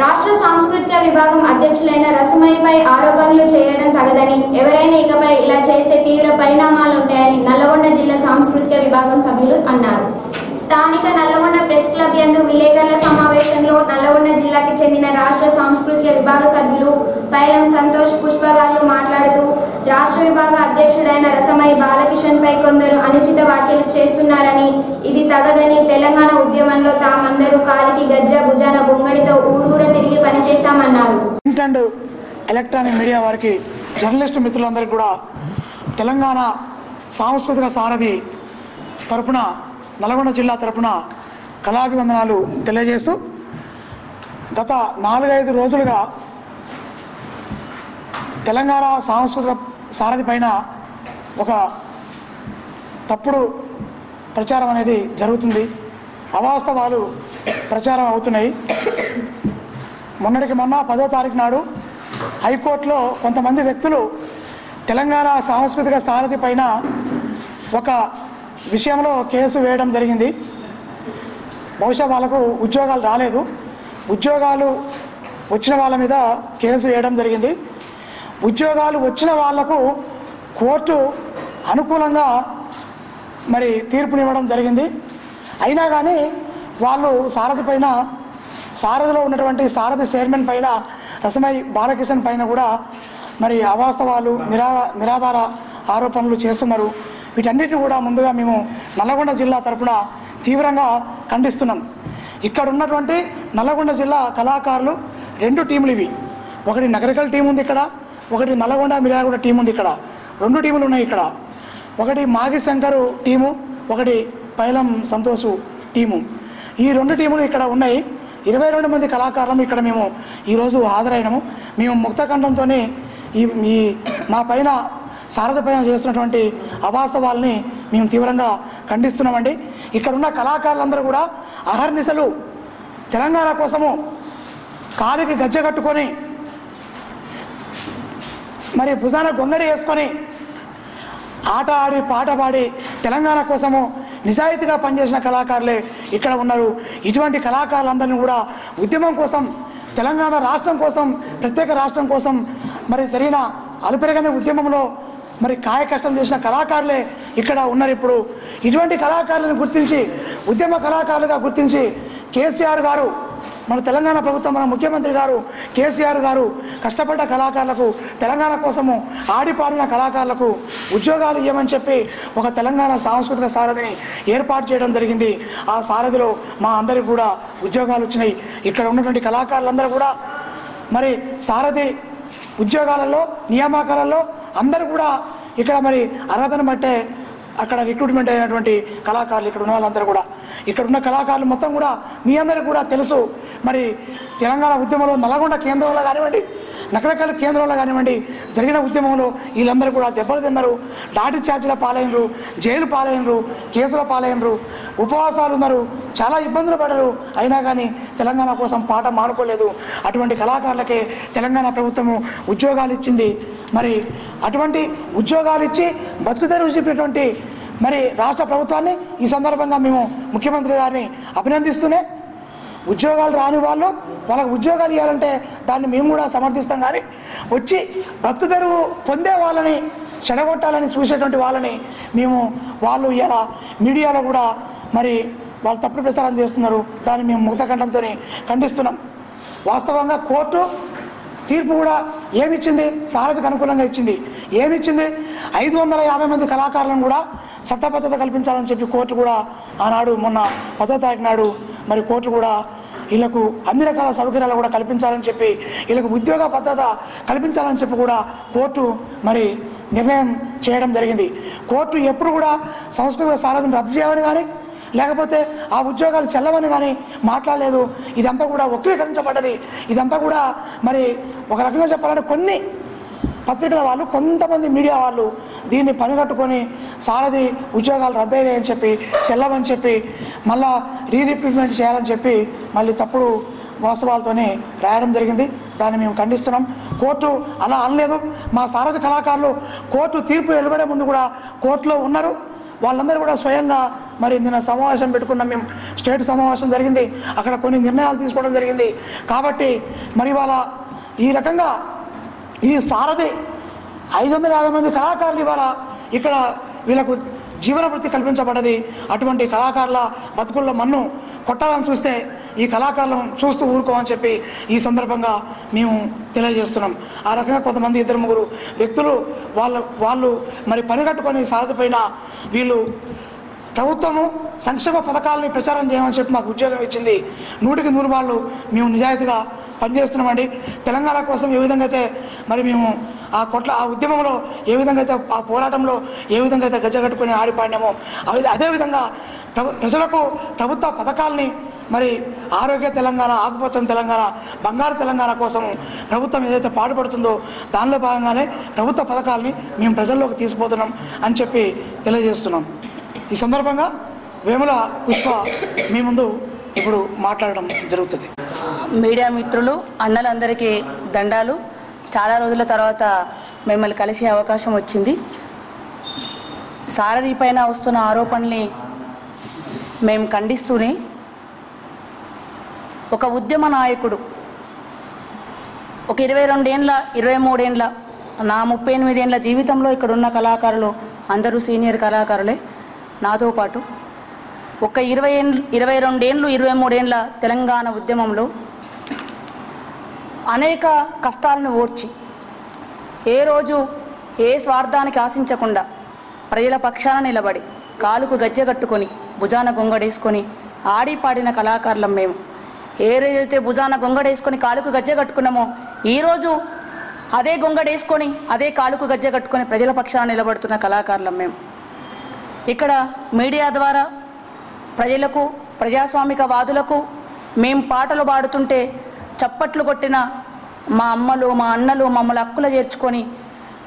రాష్ట్ర సాంస్కృతిక విభాగం అధ్యక్షులైన రసమయ్యపై ఆరోపణలు చేయడం తగదని. ఎవరైనా ఇకపై ఇలా చేస్తే తీవ్ర పరిణామాలు ఉంటాయని నల్లగొండ జిల్లా సాంస్కృతిక విభాగం సభ్యులు అన్నారు. స్థానిక నల్లగొండ ప్రెస్ క్లబ్ యందు విలేకరుల సమావేశంలో నల్లగొండ జిల్లాకి చెందిన రాష్ట్ర సాంస్కృతిక విభాగ సభ్యులు పైలం సంతోష్ పుష్పగారు మాట్లాడుతూ రాష్ట్ర విభాగ అధ్యక్షుడైన రసమై బాలకిషన్ పై కొందరు అనుచిత వ్యాఖ్యలు చేస్తున్నారని ఇది తగదని తెలంగాణ ఉద్యమంలో తామందరూ కాలికి గజ్జ భుజాన బొంగడితో ఊరూర తిరిగి పనిచేశామన్నారు. అండ్ ఎలక్ట్రానిక్ మీడియా వారికి జర్నలిస్టు మిత్రులందరికీ కూడా తెలంగాణ సాంస్కృతిక సారథి తరపున నల్గొండ జిల్లా తరపున కళాభివందనాలు తెలియజేస్తూ గత నాలుగైదు రోజులుగా తెలంగాణ సాంస్కృతిక సారథి పైన ఒక తప్పుడు ప్రచారం అనేది జరుగుతుంది. అవాస్తవాలు ప్రచారం అవుతున్నాయి. మొన్నటికి మొన్న పదో తారీఖు నాడు హైకోర్టులో కొంతమంది వ్యక్తులు తెలంగాణ సాంస్కృతిక సారథి పైన ఒక విషయంలో కేసు వేయడం జరిగింది. బహుశా వాళ్ళకు ఉద్యోగాలు రాలేదు. ఉద్యోగాలు వచ్చిన వాళ్ళ మీద కేసు వేయడం జరిగింది. ఉద్యోగాలు వచ్చిన వాళ్ళకు కోర్టు అనుకూలంగా మరి తీర్పునివ్వడం జరిగింది. అయినా కానీ వాళ్ళు సారథి పైన సారథిలో ఉన్నటువంటి సారథి చైర్మన్ పైన రసమై బాలకిషన్ పైన కూడా మరి అవాస్తవాలు నిరా నిరాధార ఆరోపణలు చేస్తున్నారు. వీటన్నిటిని కూడా ముందుగా మేము నల్లగొండ జిల్లా తరపున తీవ్రంగా ఖండిస్తున్నాం. ఇక్కడ ఉన్నటువంటి నల్లగొండ జిల్లా కళాకారులు రెండు టీములు ఇవి. ఒకటి నగరికల్ టీం ఉంది ఇక్కడ ఒకటి నల్లగొండ మిర్యాలగూడ టీం ఉంది ఇక్కడ. రెండు టీములు ఉన్నాయి ఇక్కడ. ఒకటి మాగి శంకరు టీము ఒకటి పైలం సంతోషు టీము. ఈ రెండు టీములు ఇక్కడ ఉన్నాయి. ఇరవై రెండు మంది కళాకారులు ఇక్కడ మేము ఈరోజు హాజరైనము. మేము ముక్తకంఠంతోనే ఈ ఈ మా పైన సారథ పైన చేస్తున్నటువంటి అవాస్తవాల్ని మేము తీవ్రంగా ఖండిస్తున్నామండి. ఇక్కడ ఉన్న కళాకారులందరూ కూడా అహర్నిశలు తెలంగాణ కోసము కాలికి గజ్జ కట్టుకొని మరి భుజాన గొంగడి వేసుకొని ఆట ఆడి పాట పాడి తెలంగాణ కోసము నిజాయితీగా పనిచేసిన కళాకారులే ఇక్కడ ఉన్నారు. ఇటువంటి కళాకారులందరినీ కూడా ఉద్యమం కోసం తెలంగాణ రాష్ట్రం కోసం ప్రత్యేక రాష్ట్రం కోసం మరి జరిగిన అలుపెరగని ఉద్యమంలో మరి కాయ కష్టం చేసిన కళాకారులే ఇక్కడ ఉన్నారు ఇప్పుడు. ఇటువంటి కళాకారులను గుర్తించి ఉద్యమ కళాకారులుగా గుర్తించి కేసీఆర్ గారు మన తెలంగాణ ప్రభుత్వం మన ముఖ్యమంత్రి గారు కేసీఆర్ గారు కష్టపడ్డ కళాకారులకు తెలంగాణ కోసము ఆడిపాడిన కళాకారులకు ఉద్యోగాలు ఇవ్వమని చెప్పి ఒక తెలంగాణ సాంస్కృతిక సారథిని ఏర్పాటు చేయడం జరిగింది. ఆ సారథిలో మా అందరికి కూడా ఉద్యోగాలు వచ్చినాయి. ఇక్కడ ఉన్నటువంటి కళాకారులందరూ కూడా మరి సారథి ఉద్యోగాలలో నియామకాలలో అందరూ కూడా ఇక్కడ మరి అర్హతను బట్టే అక్కడ రిక్రూట్మెంట్ అయినటువంటి కళాకారులు ఇక్కడ ఉన్న వాళ్ళందరూ కూడా. ఇక్కడ ఉన్న కళాకారులు మొత్తం కూడా మీ అందరికీ కూడా తెలుసు. మరి తెలంగాణ ఉద్యమంలో నల్గొండ కేంద్రంలో కానివ్వండి నకరకల్ కేంద్రంలో కానివ్వండి జరిగిన ఉద్యమంలో వీళ్ళందరూ కూడా దెబ్బలు తిన్నారు. లాఠీ ఛార్జీల పాలైనరు జైలు పాలైనరు కేసుల పాలైనరు ఉపవాసాలు ఉన్నారు. చాలా ఇబ్బందులు పడరు అయినా కానీ తెలంగాణ కోసం పాట మానుకోలేదు. అటువంటి కళాకారులకే తెలంగాణ ప్రభుత్వము ఉద్యోగాలు ఇచ్చింది. మరి అటువంటి ఉద్యోగాలు ఇచ్చి బతుకుదెరువు చెప్పినటువంటి మరి రాష్ట్ర ప్రభుత్వాన్ని ఈ సందర్భంగా మేము ముఖ్యమంత్రి గారిని అభినందిస్తూనే ఉద్యోగాలు రాని వాళ్ళు వాళ్ళకి ఉద్యోగాలు ఇవ్వాలంటే దాన్ని మేము కూడా సమర్థిస్తాం. కానీ వచ్చి బ్రతుకు తెరువు పొందే వాళ్ళని చెడగొట్టాలని చూసేటువంటి వాళ్ళని మేము వాళ్ళు ఇలా మీడియాలో కూడా మరి వాళ్ళు తప్పుడు ప్రచారం చేస్తున్నారు. దాన్ని మేము ముక్తకంఠంతో ఖండిస్తున్నాం. వాస్తవంగా కోర్టు తీర్పు కూడా ఏమిచ్చింది? సారథికి అనుకూలంగా ఇచ్చింది. ఏమిచ్చింది? ఐదు వందల యాభై మంది కళాకారులను కూడా చట్టబద్ధత కల్పించాలని చెప్పి కోర్టు కూడా ఆనాడు మొన్న పదో తారీఖు నాడు మరి కోర్టు కూడా వీళ్ళకు అన్ని రకాల సౌకర్యాలు కూడా కల్పించాలని చెప్పి వీళ్ళకు ఉద్యోగ భద్రత కల్పించాలని చెప్పి కూడా కోర్టు మరి నిర్ణయం చేయడం జరిగింది. కోర్టు ఎప్పుడు కూడా సంస్కృత సారథిని రద్దు చేయమని కానీ లేకపోతే ఆ ఉద్యోగాలు చెల్లవని కానీ మాట్లాడలేదు. ఇదంతా కూడా వక్రీకరించబడ్డది. ఇదంతా కూడా మరి ఒక రకంగా చెప్పాలంటే కొన్ని పత్రికల వాళ్ళు కొంతమంది మీడియా వాళ్ళు దీన్ని పనిగట్టుకొని సారథి ఉద్యోగాలు రద్దయ్యాయని చెప్పి చెల్లవని చెప్పి మళ్ళా రీరిక్రూట్మెంట్ చేయాలని చెప్పి మళ్ళీ తప్పుడు వాస్తవాలతోనే రాయడం జరిగింది. దాన్ని మేము ఖండిస్తున్నాం. కోర్టు అలా అనలేదు. మా సారథి కళాకారులు కోర్టు తీర్పు వెలువడే ముందు కూడా కోర్టులో ఉన్నారు. వాళ్ళందరూ కూడా స్వయంగా మరి నిన్న సమావేశం పెట్టుకున్నాం మేము స్టేట్ సమావేశం జరిగింది. అక్కడ కొన్ని నిర్ణయాలు తీసుకోవడం జరిగింది. కాబట్టి మరి వాళ్ళ ఈ రకంగా ఈ సారథి ఐదు వందల యాభై మంది కళాకారులు ఇవాళ ఇక్కడ వీళ్ళకు జీవన వృత్తి కల్పించబడ్డది. అటువంటి కళాకారుల బతుకుల్లో మన్ను కొట్టాలని చూస్తే ఈ కళాకారులను చూస్తూ ఊరుకోమని చెప్పి ఈ సందర్భంగా మేము తెలియజేస్తున్నాం. ఆ రకంగా కొంతమంది ఇద్దరు ముగ్గురు వ్యక్తులు వాళ్ళ వాళ్ళు మరి పని కట్టుకొని వీళ్ళు ప్రభుత్వము సంక్షేమ పథకాలని ప్రచారం చేయమని చెప్పి మాకు ఉద్యోగం ఇచ్చింది. నూటికి నూరు వాళ్ళు మేము నిజాయితీగా పనిచేస్తున్నామండి. తెలంగాణ కోసం ఏ విధంగా అయితే మరి మేము ఆ కొట్ల ఆ ఉద్యమంలో ఏ విధంగా అయితే ఆ పోరాటంలో ఏ విధంగా అయితే గజ్జగట్టుకుని ఆడిపాడినామో అదే అదేవిధంగా ప్రజలకు ప్రభుత్వ పథకాలని మరి ఆరోగ్య తెలంగాణ ఆకుపచ్చని తెలంగాణ బంగారు తెలంగాణ కోసం ప్రభుత్వం ఏదైతే పాటుపడుతుందో దానిలో భాగంగానే ప్రభుత్వ పథకాలని మేము ప్రజల్లోకి తీసుకుపోతున్నాం అని చెప్పి తెలియజేస్తున్నాం. ఈ సందర్భంగా వేముల పుష్ప మీ ముందు ఇప్పుడు మాట్లాడడం జరుగుతుంది. మీడియా మిత్రులు అన్నలందరికీ దండాలు. చాలా రోజుల తర్వాత మిమ్మల్ని కలిసే అవకాశం వచ్చింది. సారథి పైన వస్తున్న ఆరోపణల్ని మేము ఖండిస్తూనే ఒక ఉద్యమ నాయకుడు. ఒక ఇరవై రెండేండ్ల ఇరవై మూడేండ్ల నా ముప్పై ఎనిమిదేండ్ల జీవితంలో ఇక్కడ ఉన్న కళాకారులు అందరూ సీనియర్ కళాకారులే. నాతో పాటు ఒక ఇరవై ఏండ్లు ఇరవై రెండేండ్లు ఇరవై మూడేండ్ల తెలంగాణ ఉద్యమంలో అనేక కష్టాలను ఓర్చి ఏ రోజు ఏ స్వార్థానికి ఆశించకుండా ప్రజల పక్షాన నిలబడి కాలుకు గజ్జె కట్టుకొని భుజాన గొంగడేసుకొని ఆడిపాడిన కళాకారులం మేము. ఏ రోజైతే భుజాన గొంగడేసుకొని కాలుకు గజ్జె కట్టుకున్నామో ఈరోజు అదే గొంగడేసుకొని అదే కాలుకు గజ్జె కట్టుకొని ప్రజల పక్షాన నిలబడుతున్న కళాకారులం మేము ఇక్కడ మీడియా ద్వారా ప్రజలకు ప్రజాస్వామిక వాదులకు మేము పాటలు పాడుతుంటే చప్పట్లు కొట్టిన మా అమ్మలు మా అన్నలు మమ్మల్ని హక్కులు చేర్చుకొని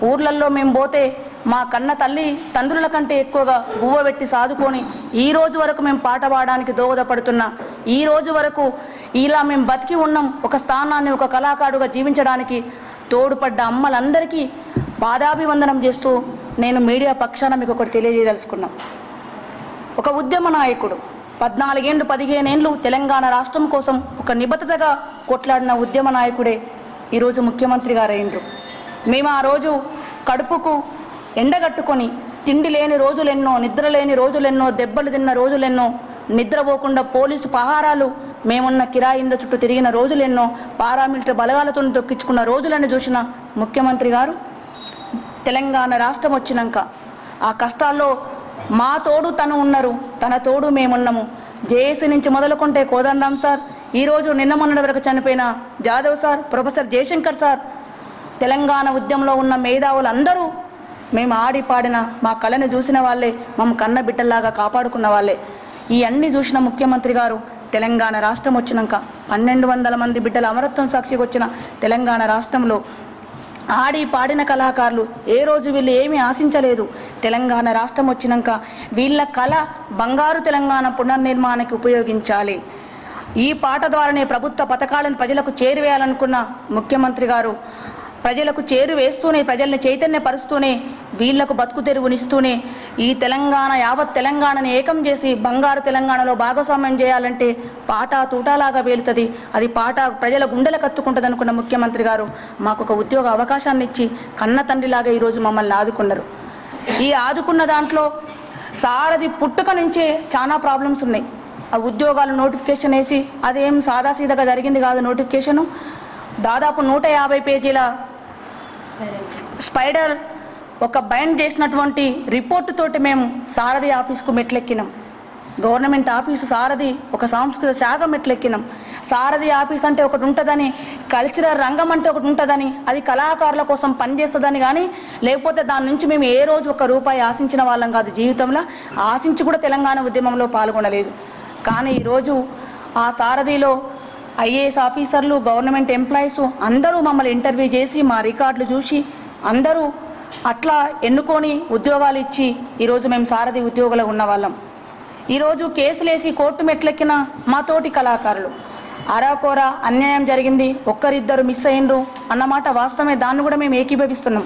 ఊర్లల్లో మేము పోతే మా కన్న తల్లి తండ్రుల కంటే ఎక్కువగా బువ్వ పెట్టి సాదుకొని ఈ రోజు వరకు మేము పాట పాడడానికి దోహదపడుతున్నా ఈ రోజు వరకు ఇలా మేము బతికి ఉన్నాం. ఒక స్థానాన్ని ఒక కళాకారుడుగా జీవించడానికి తోడుపడ్డ అమ్మలందరికీ పాదాభివందనం చేస్తూ నేను మీడియా పక్షాన మీకు ఒకటి తెలియజేయదలుచుకున్నాం. ఒక ఉద్యమ నాయకుడు పద్నాలుగేండ్లు పదిహేనేండ్లు తెలంగాణ రాష్ట్రం కోసం ఒక నిబద్ధతగా కొట్లాడిన ఉద్యమ నాయకుడే ఈరోజు ముఖ్యమంత్రి గారు మేము ఆ రోజు కడుపుకు ఎండగట్టుకొని తిండి లేని రోజులెన్నో నిద్ర లేని రోజులెన్నో దెబ్బలు తిన్న రోజులెన్నో నిద్రపోకుండా పోలీసు పహారాలు మేమున్న కిరాయిండ చుట్టూ తిరిగిన రోజులెన్నో పారామిలిటరీ బలగాలతో దొక్కించుకున్న రోజులను చూసిన ముఖ్యమంత్రి గారు తెలంగాణ రాష్ట్రం వచ్చినాక ఆ కష్టాల్లో మా తోడు తను ఉన్నారు తన తోడు మేమున్నాము. జేఏసీ నుంచి మొదలుకుంటే కోదండరాం సార్ ఈరోజు నిన్న మొన్నటి వరకు చనిపోయిన Jadhav sir professor Jayashankar sir Telangana ఉద్యమంలో ఉన్న మేధావులందరూ మేము ఆడి పాడిన మా కళను చూసిన వాళ్ళే మమ్మ కన్న బిడ్డల్లాగా కాపాడుకున్న వాళ్ళే. ఈ అన్ని చూసిన ముఖ్యమంత్రి గారు తెలంగాణ రాష్ట్రం వచ్చినాక పన్నెండు వందల మంది బిడ్డల అమరత్వం సాక్షికి వచ్చిన తెలంగాణ రాష్ట్రంలో ఆడి పాడిన కళాకారులు ఏ రోజు వీళ్ళు ఏమీ ఆశించలేదు. తెలంగాణ రాష్ట్రం వచ్చినాక వీళ్ళ కళ బంగారు తెలంగాణ పునర్నిర్మాణానికి ఉపయోగించాలి. ఈ పాట ద్వారానే ప్రభుత్వ పథకాలను ప్రజలకు చేరువేయాలనుకున్న ముఖ్యమంత్రి గారు ప్రజలకు చేరు వేస్తూనే ప్రజల్ని చైతన్యపరుస్తూనే వీళ్ళకు బతుకు తెరువునిస్తూనే ఈ తెలంగాణ యావత్ తెలంగాణని ఏకం చేసి బంగారు తెలంగాణలో భాగస్వామ్యం చేయాలంటే పాట తూటాలాగా వేలుతుంది అది పాట ప్రజల గుండెల కత్తుకుంటుంది అనుకున్న ముఖ్యమంత్రి గారు మాకు ఒక ఉద్యోగ అవకాశాన్ని ఇచ్చి కన్న తండ్రిలాగా ఈరోజు మమ్మల్ని ఆదుకున్నారు. ఈ ఆదుకున్న దాంట్లో సారథి పుట్టుక నుంచే చాలా ప్రాబ్లమ్స్ ఉన్నాయి. ఆ ఉద్యోగాలు నోటిఫికేషన్ వేసి అదేం సాదాసీదాగా జరిగింది కాదు నోటిఫికేషను. దాదాపు నూట యాభై పేజీల స్పైడర్ ఒక బైండ్ చేసినటువంటి రిపోర్టు తోటి మేము సారథి ఆఫీస్కు మెట్లెక్కినాం. గవర్నమెంట్ ఆఫీసు సారథి ఒక సాంస్కృతిక శాఖ మెట్లెక్కినాం. సారథి ఆఫీస్ అంటే ఒకటి ఉంటుందని కల్చరల్ రంగం అంటే ఒకటి ఉంటుందని అది కళాకారుల కోసం పనిచేస్తుందని కానీ లేకపోతే దాని నుంచి మేము ఏ రోజు ఒక రూపాయి ఆశించిన వాళ్ళం కాదు జీవితంలో. ఆశించి కూడా తెలంగాణ ఉద్యమంలో పాల్గొనలేదు. కానీ ఈరోజు ఆ సారథిలో ఐఏఎస్ ఆఫీసర్లు గవర్నమెంట్ ఎంప్లాయీస్ అందరూ మమ్మల్ని ఇంటర్వ్యూ చేసి మా రికార్డులు చూసి అందరూ అట్లా ఎన్నుకొని ఉద్యోగాలు ఇచ్చి ఈరోజు మేము సారథి ఉద్యోగులు ఉన్నవాళ్ళం. ఈరోజు కేసులేసి కోర్టు మెట్లెక్కిన మా తోటి కళాకారులు. అరాకోర అన్యాయం జరిగింది ఒక్కరిద్దరు మిస్ అయ్యిండ్రు అన్నమాట వాస్తవమే దాన్ని కూడా మేము ఏకీభవిస్తున్నాం.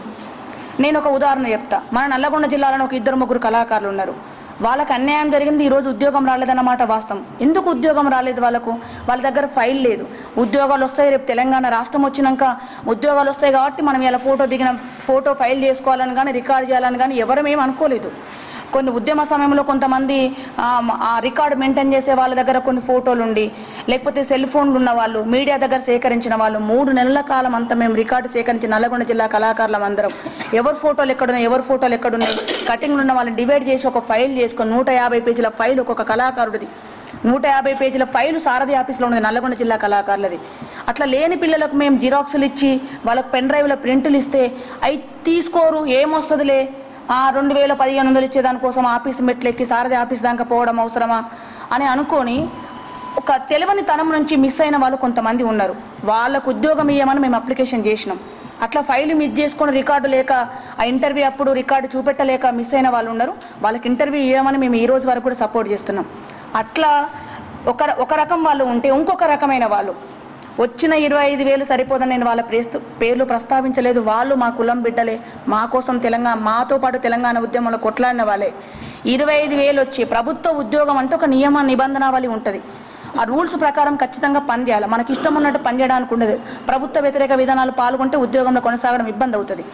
నేను ఒక ఉదాహరణ చెప్తా. మన నల్లగొండ జిల్లాలో ఒక ఇద్దరు ముగ్గురు కళాకారులు ఉన్నారు. వాళ్ళకి అన్యాయం జరిగింది ఈరోజు ఉద్యోగం రాలేదన్నమాట వాస్తవం. ఎందుకు ఉద్యోగం రాలేదు వాళ్ళకు? వాళ్ళ దగ్గర ఫైల్ లేదు. ఉద్యోగాలు వస్తాయి రేపు తెలంగాణ రాష్ట్రం వచ్చినాక ఉద్యోగాలు వస్తాయి కాబట్టి మనం ఇలా ఫోటో దిగిన ఫోటో ఫైల్ చేసుకోవాలని కానీ రికార్డ్ చేయాలని కానీ ఎవరమేం అనుకోలేదు. కొన్ని ఉద్యమ సమయంలో కొంతమంది ఆ, రికార్డు మెయింటైన్ చేసే వాళ్ళ దగ్గర కొన్ని ఫోటోలు ఉండి లేకపోతే సెల్ ఫోన్లు ఉన్న వాళ్ళు మీడియా దగ్గర సేకరించిన వాళ్ళు మూడు నెలల కాలం అంతా మేము రికార్డు సేకరించి నల్గొండ జిల్లా కళాకారులం అందరం. ఎవరి ఫోటోలు ఎక్కడున్నాయి ఎవరి ఫోటోలు ఎక్కడున్నాయి కటింగ్లు ఉన్న వాళ్ళని డివైడ్ చేసి ఒక ఫైల్ చేసుకొని నూట యాభై పేజీల ఫైల్ ఒక్కొక్క కళాకారుడిది. నూట యాభై పేజీల ఫైలు సారథి ఆఫీస్లో ఉంది నల్లగొండ జిల్లా కళాకారులది. అట్లా లేని పిల్లలకు మేము జిరాక్సులు ఇచ్చి వాళ్ళకి పెన్ డ్రైవ్లో ప్రింట్లు ఇస్తే అవి తీసుకోరు ఏమొస్తుందిలే? రెండు వేల పదిహేను వందలు ఇచ్చే దానికోసం ఆఫీస్ మెట్లెక్కి సారథి ఆఫీస్ దాకా పోవడం అవసరమా అని అనుకొని ఒక తెలివని తనం నుంచి మిస్ అయిన వాళ్ళు కొంతమంది ఉన్నారు. వాళ్ళకు ఉద్యోగం ఇవ్వమని మేము అప్లికేషన్ చేసినాం. అట్లా ఫైల్ మిస్ చేసుకొని రికార్డు లేక ఆ ఇంటర్వ్యూ అప్పుడు రికార్డు చూపెట్టలేక మిస్ అయిన వాళ్ళు ఉన్నారు. వాళ్ళకి ఇంటర్వ్యూ ఇవ్వమని మేము ఈ రోజు వరకు కూడా సపోర్ట్ చేస్తున్నాం. అట్లా ఒక ఒక రకం వాళ్ళు ఉంటే ఇంకొక రకమైన వాళ్ళు వచ్చిన ఇరవై ఐదు వేలు సరిపోదని నేను వాళ్ళ ప్రేస్తు పేర్లు ప్రస్తావించలేదు. వాళ్ళు మా కులం బిడ్డలే. మా కోసం తెలంగాణ మాతో పాటు తెలంగాణ ఉద్యమంలో కొట్లాడిన వాళ్ళే. ఇరవై ఐదు వేలు వచ్చి ప్రభుత్వ ఉద్యోగం అంటే ఒక నియమ నిబంధనావళి ఉంటుంది. ఆ రూల్స్ ప్రకారం ఖచ్చితంగా పనిచేయాలి మనకి ఇష్టం ఉన్నట్టు పనిచేయడానికి ఉండదు. ప్రభుత్వ వ్యతిరేక విధానాలు పాల్గొంటే ఉద్యోగంలో కొనసాగడం ఇబ్బంది అవుతుంది.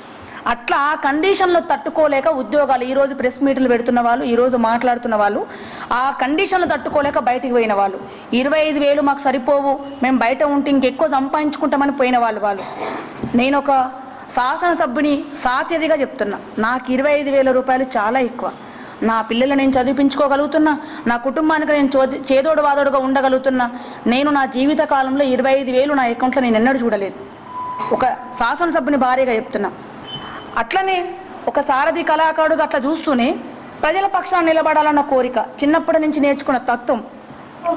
అట్లా ఆ కండిషన్లో తట్టుకోలేక ఉద్యోగాలు ఈరోజు ప్రెస్ మీట్లు పెడుతున్న వాళ్ళు ఈరోజు మాట్లాడుతున్న వాళ్ళు ఆ కండిషన్లు తట్టుకోలేక బయటికి పోయిన వాళ్ళు. ఇరవై ఐదు వేలు మాకు సరిపోవు. మేము బయట ఉంటే ఇంకెక్కువ సంపాదించుకుంటామని పోయిన వాళ్ళు వాళ్ళు. నేను ఒక శాసనసభ్యుని సాచర్యగా చెప్తున్నా. నాకు ఇరవై ఐదు వేల రూపాయలు చాలా ఎక్కువ. నా పిల్లలు నేను చదివించుకోగలుగుతున్నా. నా కుటుంబానికి నేను చోది చేదోడు వాదోడుగా ఉండగలుగుతున్నా. నేను నా జీవిత కాలంలో ఇరవై ఐదు వేలు నా అకౌంట్లో నేను ఎన్నడూ చూడలేదు. ఒక శాసనసభ్యుని భార్యగా చెప్తున్నా. అట్లనే ఒక సారథి కళాకారుడుగా అట్లా చూస్తూనే ప్రజల పక్షాన నిలబడాలన్న కోరిక చిన్నప్పటి నుంచి నేర్చుకున్న తత్వం.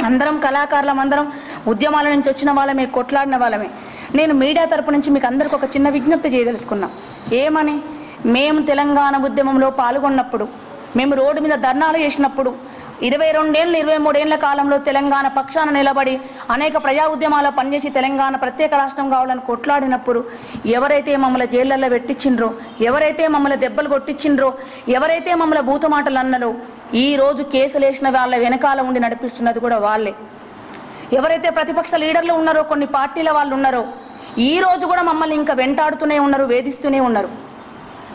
అందరం కళాకారులం అందరం ఉద్యమాల నుంచి వచ్చిన వాళ్ళమే కొట్లాడిన వాళ్ళమే. నేను మీడియా తరపు నుంచి మీకు అందరికి ఒక చిన్న విజ్ఞప్తి చేయదలుచుకున్నా. ఏమని? మేము తెలంగాణ ఉద్యమంలో పాల్గొన్నప్పుడు మేము రోడ్డు మీద ధర్నాలు చేసినప్పుడు ఇరవై రెండేళ్ళు ఇరవై మూడేళ్ళ కాలంలో తెలంగాణ పక్షాన నిలబడి అనేక ప్రజా ఉద్యమాల్లో పనిచేసి తెలంగాణ ప్రత్యేక రాష్ట్రం కావాలని కొట్లాడినప్పుడు ఎవరైతే మమ్మల్ని జైళ్ళల్లో పెట్టించిండ్రో ఎవరైతే మమ్మల్ని దెబ్బలు కొట్టించిండ్రో ఎవరైతే మమ్మల్ని భూతమాటలు అన్నలో ఈ రోజు కేసు లేచిన వాళ్ళ వెనకాల ఉండి నడిపిస్తున్నది కూడా వాళ్ళే. ఎవరైతే ప్రతిపక్ష లీడర్లు ఉన్నారో కొన్ని పార్టీల వాళ్ళు ఉన్నారో ఈ రోజు కూడా మమ్మల్ని ఇంకా వెంటాడుతూనే ఉన్నారు వేధిస్తూనే ఉన్నారు.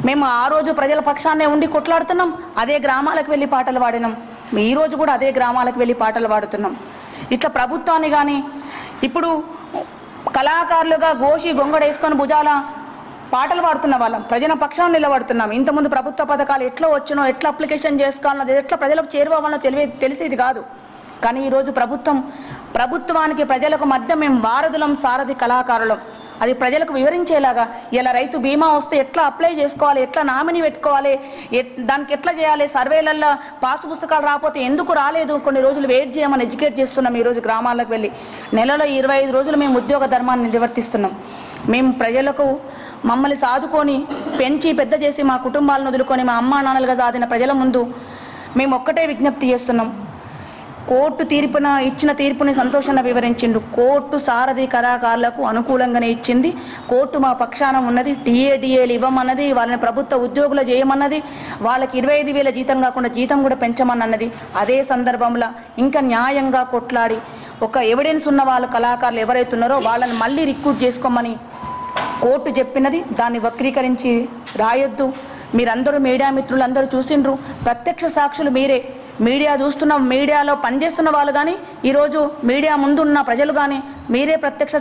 మేము ఆ రోజు ప్రజల పక్షాన్నే ఉండి కొట్లాడుతున్నాం అదే గ్రామాలకు వెళ్ళి పాటలు పాడినాం. ఈరోజు కూడా అదే గ్రామాలకు వెళ్ళి పాటలు పాడుతున్నాం. ఇట్లా ప్రభుత్వాన్ని కానీ ఇప్పుడు కళాకారులుగా గోషి గొంగడేసుకొని భుజాల పాటలు పాడుతున్న వాళ్ళం. ప్రజల పక్షాన్ని నిలబడుతున్నాం. ఇంతకుముందు ప్రభుత్వ పథకాలు ఎట్లా వచ్చినో ఎట్లా అప్లికేషన్ చేసుకోవాలన్నది ఎట్లా ప్రజలకు చేరువాలో తెలివి తెలిసేది కాదు. కానీ ఈరోజు ప్రభుత్వం ప్రభుత్వానికి ప్రజలకు మధ్య మేము వారధులం సారథి కళాకారులం. అది ప్రజలకు వివరించేలాగా ఇలా రైతు బీమా వస్తే ఎట్లా అప్లై చేసుకోవాలి ఎట్లా నామినీ పెట్టుకోవాలి ఎట్- దానికి ఎట్లా చేయాలి సర్వేలల్లో పాసు పుస్తకాలు రాకపోతే ఎందుకు రాలేదు? కొన్ని రోజులు వెయిట్ చేయమని ఎడ్యుకేట్ చేస్తున్నాం ఈరోజు గ్రామాలకు వెళ్ళి. నెలలో ఇరవై ఐదు రోజులు మేము ఉద్యోగ ధర్మాన్ని నిర్వర్తిస్తున్నాం. మేము ప్రజలకు మమ్మల్ని సాదుకొని పెంచి పెద్ద చేసి మా కుటుంబాలను వదులుకొని మా అమ్మా నాన్నలుగా సాధిన ప్రజల ముందు మేము ఒక్కటే విజ్ఞప్తి చేస్తున్నాం. కోర్టు తీర్పున ఇచ్చిన తీర్పుని సంతోషంగా వివరించిండు. కోర్టు సారథి కళాకారులకు అనుకూలంగానే ఇచ్చింది. కోర్టు మా పక్షాన ఉన్నది. టీఏడిఏలు ఇవ్వమన్నది. వాళ్ళని ప్రభుత్వ ఉద్యోగులు చేయమన్నది. వాళ్ళకి ఇరవై ఐదు వేల జీతం కాకుండా జీతం కూడా పెంచమన్నది. అదే సందర్భంలో ఇంకా న్యాయంగా కొట్లాడి ఒక ఎవిడెన్స్ ఉన్న వాళ్ళ కళాకారులు ఎవరైతే ఉన్నారో వాళ్ళని మళ్ళీ రిక్రూట్ చేసుకోమని కోర్టు చెప్పినది. దాన్ని వక్రీకరించి రాయొద్దు. మీరందరూ మీడియా మిత్రులందరూ చూసిండ్రు. ప్రత్యక్ష సాక్షులు మీరే. మీడియా చూస్తున్న మీడియాలో పనిచేస్తున్న వాళ్ళు కానీ ఈరోజు మీడియా ముందున్న ప్రజలు కానీ మీరే ప్రత్యక్ష